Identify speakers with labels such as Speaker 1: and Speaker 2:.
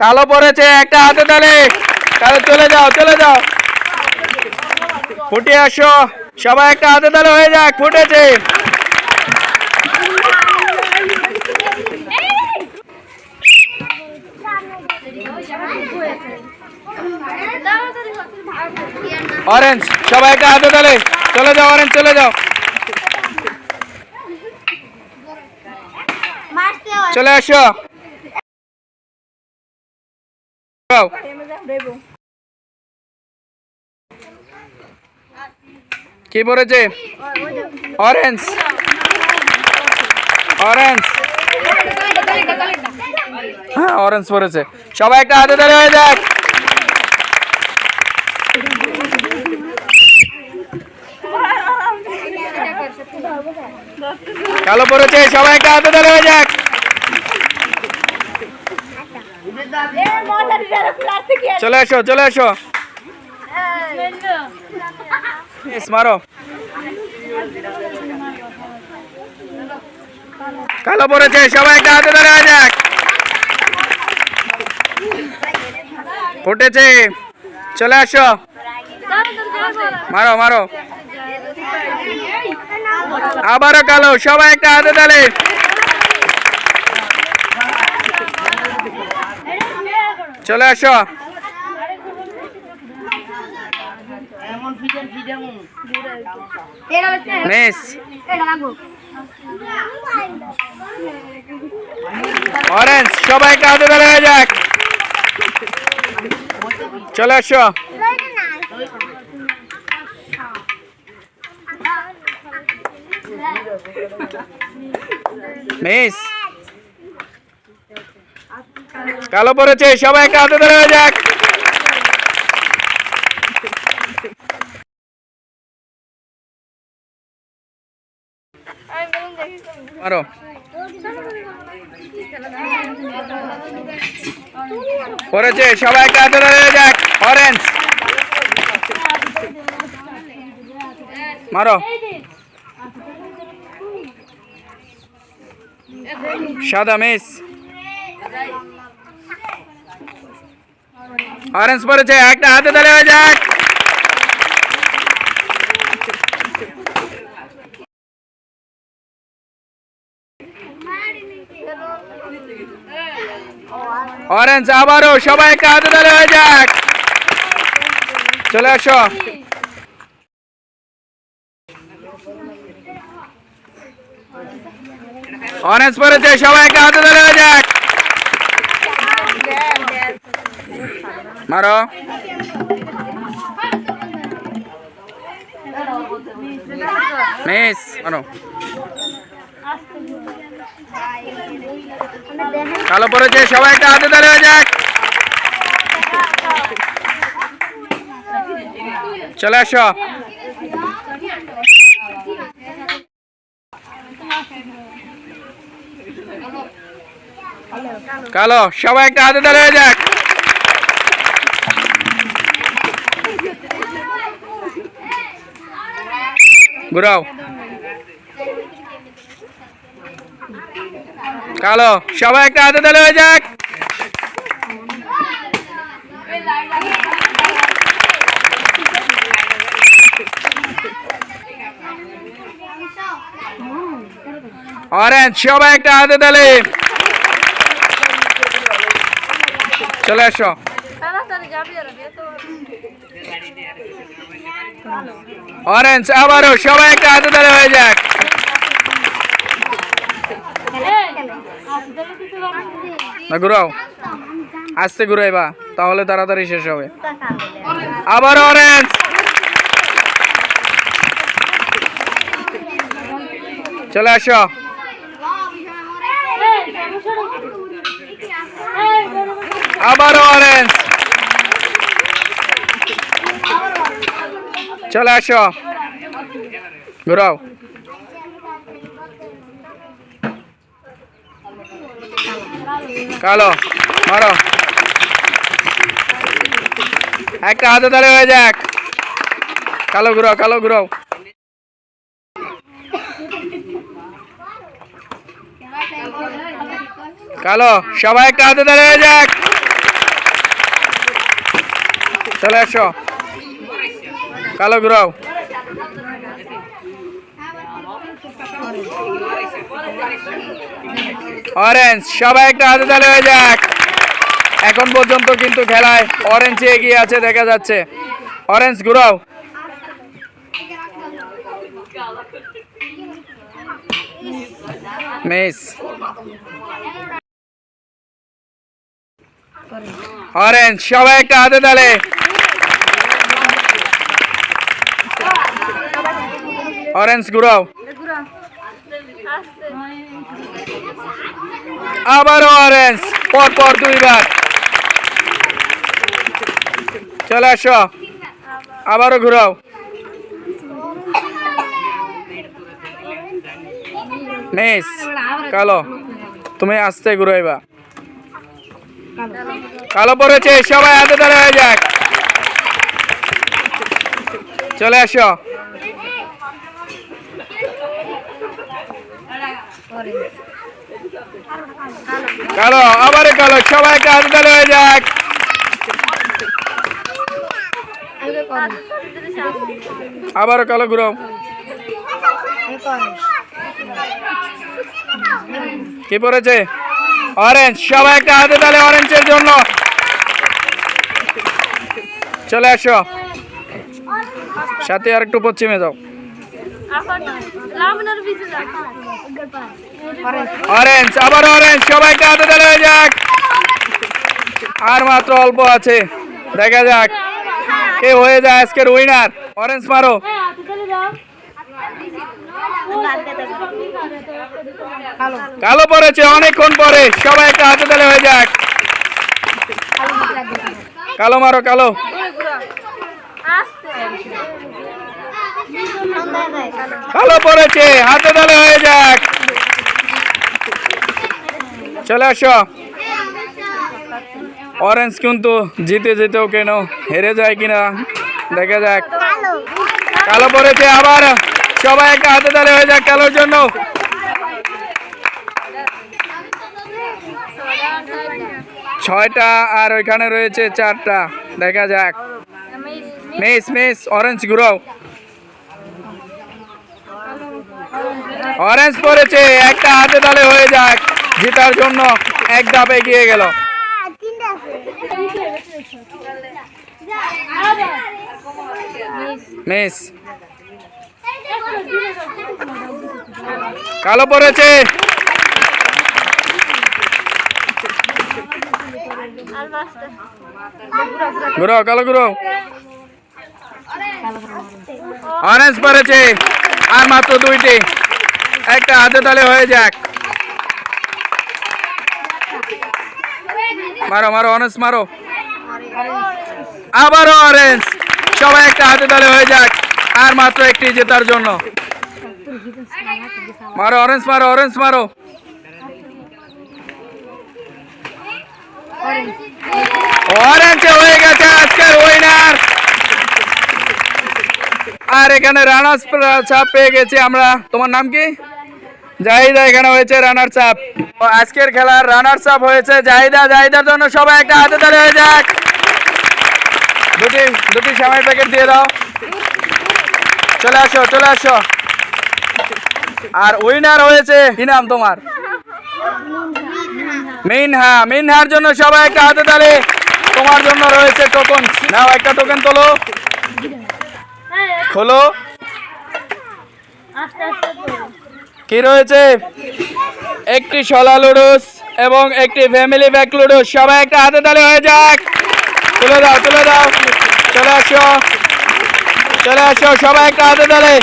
Speaker 1: কালো পড়েছে একটা হাতে তালে কালো চলে যাও চলে যাও। ফুটে আসো। সবাই একটা হাতে তালে হয়ে যাক ফুটেছে। অরেঞ্জ সবাই একটা হাতে তালে। চলে যাও অরেঞ্জ চলে যাও। চলে আসো। যাও। কি পড়েছে অরেঞ্জ অরেঞ্জ হ্যাঁ অরেঞ্জ পড়েছে সবাই একটা হাতে তালে হয়ে যাক। কালো পড়েছে সবাই একটা হাতে তালে হয়ে যাক। চলে এসো চলে এসো। মারো। কালো পড়েছে সবাই একটা হাতে ধরে যাক ফুটেছে। চলে আসো মারো মারো। আবারও কালো, সবাই একটা হাতে তালে। চলে আসো। মিস। অরেঞ্জ সবাই একটা হাতে তালে যাক। চলে আসো। মিস। কালো পড়েছে সবাই একটা হাতে ধরে যাক। মারো পড়েছে সবাই একটা হাতে ধরে যাক। অরেঞ্জ। মারো। সাদা মিস। অরেঞ্জ পড়েছে একটা হাতে ধরে হয়ে যাক। অরেঞ্জ আবারও সবাই একটা হাতে ধরে হয়ে যাক। চলে আসো। অরেঞ্জ পড়েছে সবাই একটা হাতে ধরে হয়ে যাক। মারো। মিস, মারো। কালো পড়েছে, সবাই একটা হাতে ধরে হয়ে যাক। চলে আসো। কালো, সবাই একটা হাতে ধরে হয়ে যাক। ঘুরাও। কালো, সবাই একটা হাতে তালে হয়ে যাক। অরেঞ্জ, সবাই একটা হাতে তালে। চলে আসো। অরেঞ্জ আবারও সবাই একটা হাতে তালে হয়ে যাক। ঘুরাও। আস্তে ঘুরাইবা, তাহলে তাড়াতাড়ি শেষ হবে। আবার অরেঞ্জ চলে আসো। আবার অরেঞ্জ চলে আসো। ঘুরাও। কালো, মারো। একটা হাতে তালে হয়ে যাক। কালো ঘুরাও কালো ঘুরাও। কালো, সবাই একটা হাতে তালে হয়ে যাক। চলে আসো। কালো ঘুরাও। অরেঞ্জ সবাই একটা হাতে তালে হয়ে যাক। এখন পর্যন্ত কিন্তু খেলায় অরেঞ্জ এগিয়ে আছে, দেখা যাচ্ছে। অরেঞ্জ ঘুরাও। মিস অরেঞ্জ সবাই একটা হাতে তালে। অরেঞ্জ ঘুরাও আবারও অরেঞ্জ পর পর দুইবার। চলে আসো। আবারও ঘুরাও। কালো। তুমি আসতে ঘুরাইবা। কালো পড়েছে সবাই হাতে ধরে হয়ে যাক। চলে আসো। কালো আবার কালো, সবাই হাতে ধরে হয়ে যাক। আবারও কালো ঘুরাও কি পড়েছে? অরেঞ্জ সবাই একটা হাতে তালে অরেঞ্জের জন্য। চলে আসো। সাথে আর একটু পশ্চিমে যাও। অরেঞ্জ আবার অরেঞ্জ সবাই একটা হাতে তালে হয়ে যাক। আর মাত্র অল্প আছে, দেখা যাক কে হয়ে যায় আজকের উইনার অরেঞ্জ মারো। কালো পড়েছে, অনেকক্ষণ পরে সবাই একটা হাতে তালে হয়ে যাক। কালো মারো, কালো। কালো পড়েছে, হাতে তালে হয়ে যাক। চলে আসো। অরেঞ্জ কিন্তু জিতে যেতেও কেন? হেরে যায় কিনা? দেখা যাক। কালো পড়েছে আবার। সবাই একটা হাতে তালে হয়ে যাক কালোর জন্য। ছয়টা আর ওইখানে রয়েছে চারটা। দেখা যাক। মিস মিস অরেঞ্জ ঘুরাও। অরেঞ্জ পড়েছে, একটা হাতে তালে হয়ে যাক। জেতার জন্য এক ধাপ এগিয়ে গেল। মিস। কালো পড়েছে। ঘুরাও কালো ঘুরাও অরেঞ্জ পড়েছে। আর মাত্র দুইটি। একটা হাতে তালে হয়ে যাক। মারো মারো অরেঞ্জ মারো। আবারও অরেঞ্জ সবাই একটা হাতে তালে হয়ে যাক আর মাত্র একটি জেতার জন্য। মারো অরেঞ্জ মারো অরেঞ্জ মারো। অরেঞ্জ হয়ে গেছে আজকের উইনার আর এখানে রানার্স চাপ পেয়ে গেছি আমরা। তোমার নাম কি? জাহিদা এখানে হয়েছে রানার চাপ আজকের খেলার রানার চাপ হয়েছে। জাহিদা জাহিদার জন্য সবাই একটা হাতে তালে হয়ে যাক। দুটি দুটি সামাই প্যাকেট দিয়ে দাও। চলে আসো চলে আসো। আর উইনার হয়েছে কি নাম তোমার? মিনহা। মিনহার জন্য সবাই একটা হাতে তালে। তোমার জন্য রয়েছে টোকন নাও একটা টোকেন তোলো। খোলো। কি রয়েছে? একটি শলা লুডুস এবং একটি ফ্যামিলি ব্যাক লুডুস। সবাই একটা হাতে তালে হয়ে যাক। তুলে দাও তুলে দাও। চলে আসো। চলে আসো, সবাই একটা হাতে তালে।